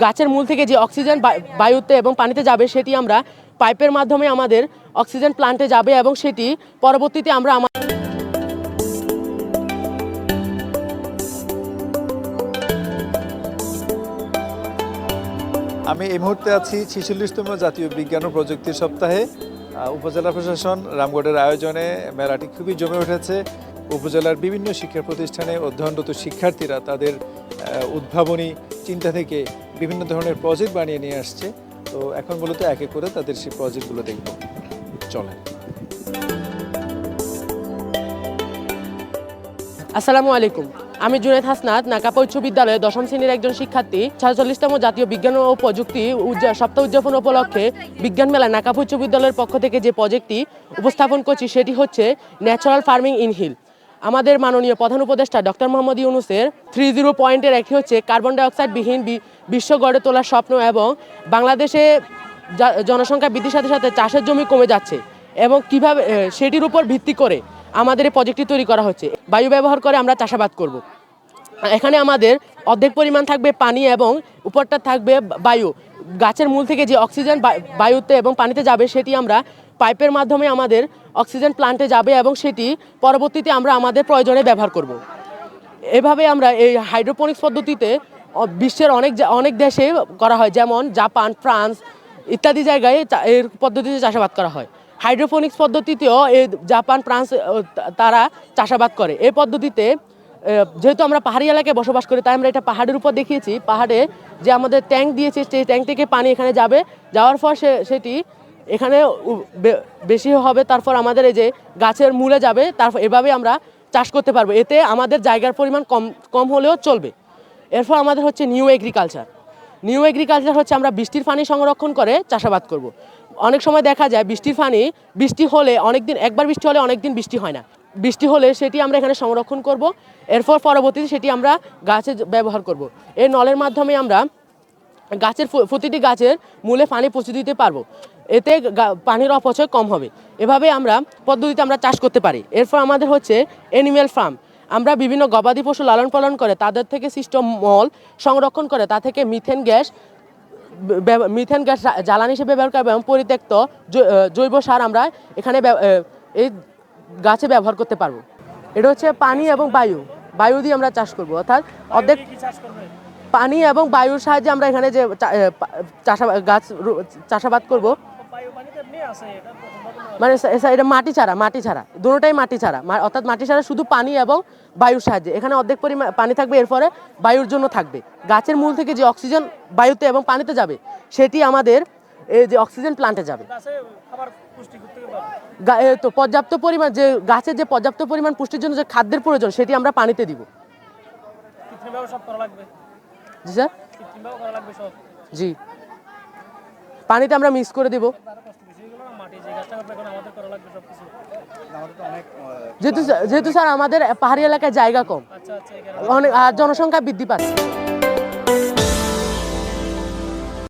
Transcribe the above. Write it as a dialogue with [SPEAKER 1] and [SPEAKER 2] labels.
[SPEAKER 1] গাছের মূল থেকে যে অক্সিজেন বায়ুতে এবং পানিতে যাবে সেটি আমরা পাইপের মাধ্যমে আমাদের অক্সিজেন প্লান্টে যাবে এবং সেটি পরবর্তীতে আমরা আমা-
[SPEAKER 2] আমি এই মুহূর্তে আছি ছিচল্লিশতম জাতীয় বিজ্ঞান ও প্রযুক্তি সপ্তাহে। উপজেলা প্রশাসন রামগড়ের আয়োজনে মেলাটি খুবই জমে উঠেছে। উপজেলার বিভিন্ন শিক্ষা প্রতিষ্ঠানে অধ্যয়নরত শিক্ষার্থীরা তাদের উদ্ভাবনী চিন্তা থেকে বিভিন্ন ধরনের প্রজেক্ট বানিয়ে নিয়ে আসছে। তো এখন মূলত এক করে তাদের সেই প্রজেক্টগুলো দেখব। চলেন।
[SPEAKER 1] আসসালামু আলাইকুম। আমি জুনেদ হাসনাত নাকাপা উচ্চ বিদ্যালয়ে দশম শ্রেণির একজন শিক্ষার্থী, সাতচল্লিশতম জাতীয় বিজ্ঞান ও প্রযুক্তি সপ্তাহ উদযাপন উপলক্ষে বিজ্ঞান মেলায় নাকাপা উচ্চ বিদ্যালয়ের পক্ষ থেকে যে প্রজেক্টটি উপস্থাপন করছি সেটি হচ্ছে ন্যাচারাল ফার্মিং ইন হিল আমাদের মাননীয় প্রধান উপদেষ্টা ডক্টর মোহাম্মদ ইউনুসের থ্রি জিরো পয়েন্টের একটি হচ্ছে কার্বন ডাইঅক্সাইড বিহীন বিশ্ব গড়ে তোলার স্বপ্ন এবং বাংলাদেশে জনসংখ্যা বৃদ্ধির সাথে সাথে চাষের জমি কমে যাচ্ছে এবং কীভাবে সেটির উপর ভিত্তি করে আমাদের এই প্রজেক্টটি তৈরি করা হচ্ছে। বায়ু ব্যবহার করে আমরা চাষাবাদ করব। এখানে আমাদের অর্ধেক পরিমাণ থাকবে পানি এবং উপরটা থাকবে বায়ু। গাছের মূল থেকে যে অক্সিজেন বায়ুতে এবং পানিতে যাবে সেটি আমরা পাইপের মাধ্যমে আমাদের অক্সিজেন প্লান্টে যাবে এবং সেটি পরবর্তীতে আমরা আমাদের প্রয়োজনে ব্যবহার করব। এভাবে আমরা এই হাইড্রোপনিক্স পদ্ধতিতে বিশ্বের অনেক অনেক দেশে করা হয়, যেমন জাপান, ফ্রান্স ইত্যাদি জায়গায় এর পদ্ধতিতে চাষাবাদ করা হয়। হাইড্রোপনিক্স পদ্ধতিতেও এই জাপান, ফ্রান্স তারা চাষাবাদ করে। এই পদ্ধতিতে যেহেতু আমরা পাহাড়ি এলাকায় বসবাস করি, তাই আমরা এটা পাহাড়ের উপর দেখিয়েছি। পাহাড়ে যে আমাদের ট্যাঙ্ক দিয়েছে, সেই ট্যাঙ্ক থেকে পানি এখানে যাবে। যাওয়ার পর সে, সেটি এখানে বেশি হবে, তারপর আমাদের এই যে গাছের মূলে যাবে, তারপর এভাবে আমরা চাষ করতে পারব। এতে আমাদের জায়গার পরিমাণ কম কম হলেও চলবে। এরপর আমাদের হচ্ছে নিউ এগ্রিকালচার। নিউ এগ্রিকালচার হচ্ছে আমরা বৃষ্টির পানি সংরক্ষণ করে চাষাবাদ করব। অনেক সময় দেখা যায় বৃষ্টির পানি, বৃষ্টি হলে অনেক দিন একবার বৃষ্টি হলে অনেক দিন বৃষ্টি হয় না। বৃষ্টি হলে সেটি আমরা এখানে সংরক্ষণ করব। এরপর পরবর্তীতে সেটি আমরা গাছে ব্যবহার করব। এই নলের মাধ্যমে আমরা গাছের প্রতিটি গাছের মূলে পানি পৌঁছে দিতে পারব। এতে পানির অপচয় কম হবে। এভাবে আমরা পদ্ধতিতে আমরা চাষ করতে পারি। এরপর আমাদের হচ্ছে অ্যানিম্যাল ফার্ম আমরা বিভিন্ন গবাদি পশু লালন পালন করে তাদের থেকে সৃষ্ট মল সংরক্ষণ করে তা থেকে মিথেন গ্যাস মিথেন গ্যাস জ্বালানি হিসেবে ব্যবহার করা এবং পরিত্যক্ত জৈব সার আমরা এখানে এই গাছে ব্যবহার করতে পারব। এটা হচ্ছে পানি এবং বায়ু। বায়ু দিয়ে আমরা চাষ করব অর্থাৎ অর্ধেক পানি এবং বায়ুর সাহায্যে আমরা এখানে যে চাষাবাদ গাছ চাষাবাদ করব। মানে এটা মাটি ছাড়া মাটি ছাড়া। দুটোটাই মাটি ছাড়া। অর্থাৎ মাটি ছাড়া শুধু পানি এবং বায়ুর সাহায্যে। এখানে অর্ধেক পরিমাণ পানি থাকবে এরপরে বায়ুর জন্য থাকবে। গাছের মূল থেকে যে অক্সিজেন বায়ুতে এবং পানিতে যাবে সেটি আমাদের এই যে অক্সিজেন প্লান্টে যাবে। তো পর্যাপ্ত পরিমাণ যে গাছের যে পর্যাপ্ত পরিমাণ পুষ্টির জন্য যে খাদ্যের প্রয়োজন সেটি আমরা পানিতে দিব। জি স্যার? জি। পানিতে আমরা মিক্স করে দিব। যেহেতু যেহেতু স্যার আমাদের পাহাড়ি এলাকায় জায়গা কম। অনেক আর জনসংখ্যা বৃদ্ধি পাচ্ছে।